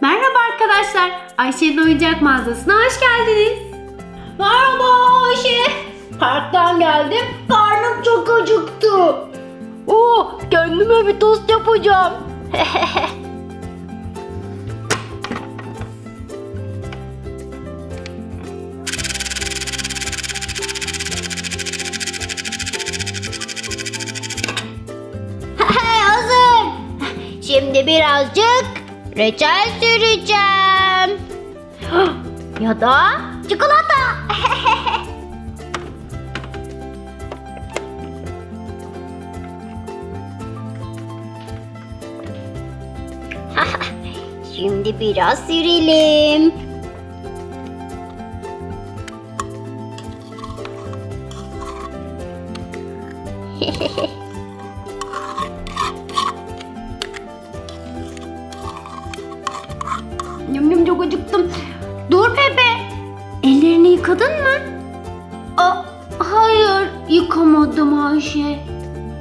Merhaba arkadaşlar. Ayşe'nin oyuncak mağazasına hoş geldiniz. Merhaba Ayşe. Parktan geldim. Karnım çok acıktı. Oo, kendime bir tost yapacağım. Hazır. Şimdi birazcık reçel süreceğim. ya da çikolata. Şimdi biraz sürelim. Yum çok acıktım. Dur Pepe. Ellerini yıkadın mı? Aa, hayır yıkamadım Ayşe.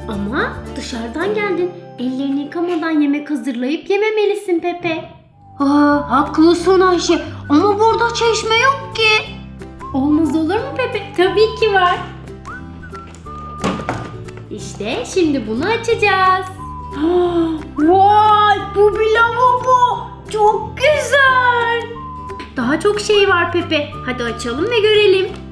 Ama dışarıdan geldin. Ellerini yıkamadan yemek hazırlayıp yememelisin Pepe. Aa, haklısın Ayşe ama burada çeşme yok ki. Olmaz olur mu Pepe? Tabii ki var. İşte şimdi bunu açacağız. çok şey var Pepe. Hadi açalım ve görelim.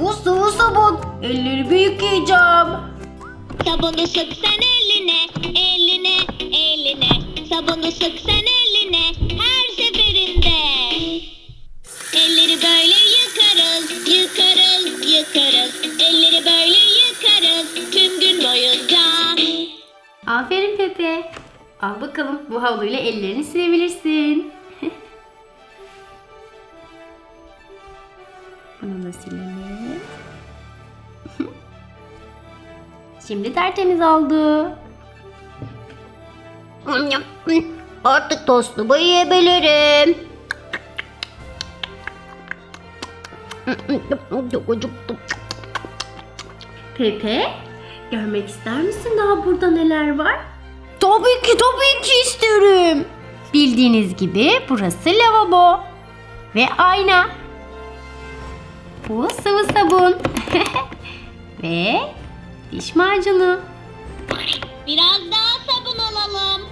Bu sıvı sabun. Ellerimi yıkayacağım. Sabunu sık sen eline, eline, eline. Sabunu sık sen eline, her seferinde. Elleri böyle yıkarız, yıkarız, yıkarız. Elleri böyle yıkarız tüm gün boyunca. Aferin Pepe. Al bakalım bu havluyla ellerini silebilirsin. Bunu da silelim. Şimdi tertemiz oldu. Artık tostumu yiyebilirim. Çok acıktım. Pepe, görmek ister misin daha burada neler var? Tabii ki tabii ki isterim. Bildiğiniz gibi burası lavabo ve ayna. Bu sıvı sabun ve diş macunu. Biraz daha sabun alalım.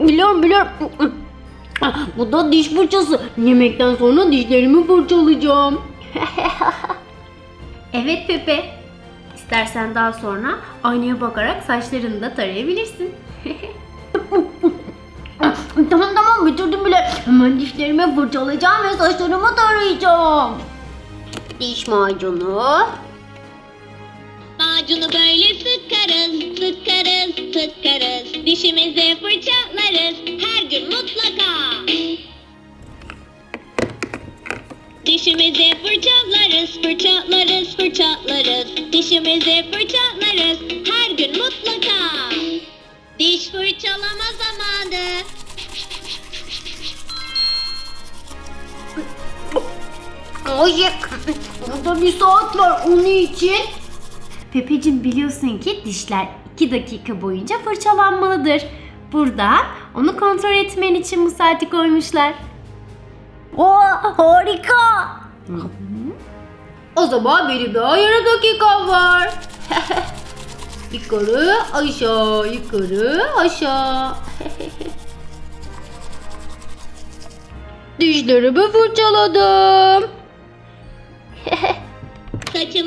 Biliyorum biliyorum. Bu da diş fırçası. Yemekten sonra dişlerimi fırçalayacağım. Evet Pepe. İstersen daha sonra aynaya bakarak saçlarını da tarayabilirsin. tamam tamam bitirdim bile. Hemen dişlerimi fırçalayacağım ve saçlarımı tarayacağım. Diş macunu. Macunu böyle sıkarız, sıkarız, sıkarız. Dişimizi fırçalarız her gün mutlaka. Dişimizi fırçalarız, fırçalarız, fırçalarız. Dişimizi fırçalarız her gün mutlaka. Diş fırçalama zamanı. Ay burada bir saat var onun için. Pepeciğim biliyorsun ki dişler 2 dakika boyunca fırçalanmalıdır. Buradan onu kontrol etmen için bu saati koymuşlar. Oo harika. O zaman benim daha yarım dakikam var. yukarı aşağı yukarı aşağı. Dişlerimi fırçaladım.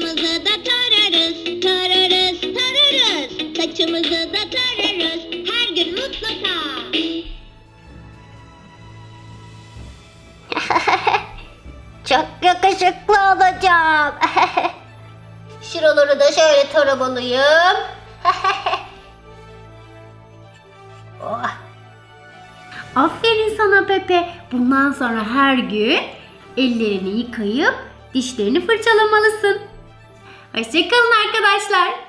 Saçımızı da tararız, tararız, tararız. Saçımızı da tararız, her gün mutlaka. Çok yakışıklı olacağım. Şuraları da şöyle taramalıyım. oh. Aferin sana Pepe. Bundan sonra her gün ellerini yıkayıp dişlerini fırçalamalısın. Hoşçakalın arkadaşlar.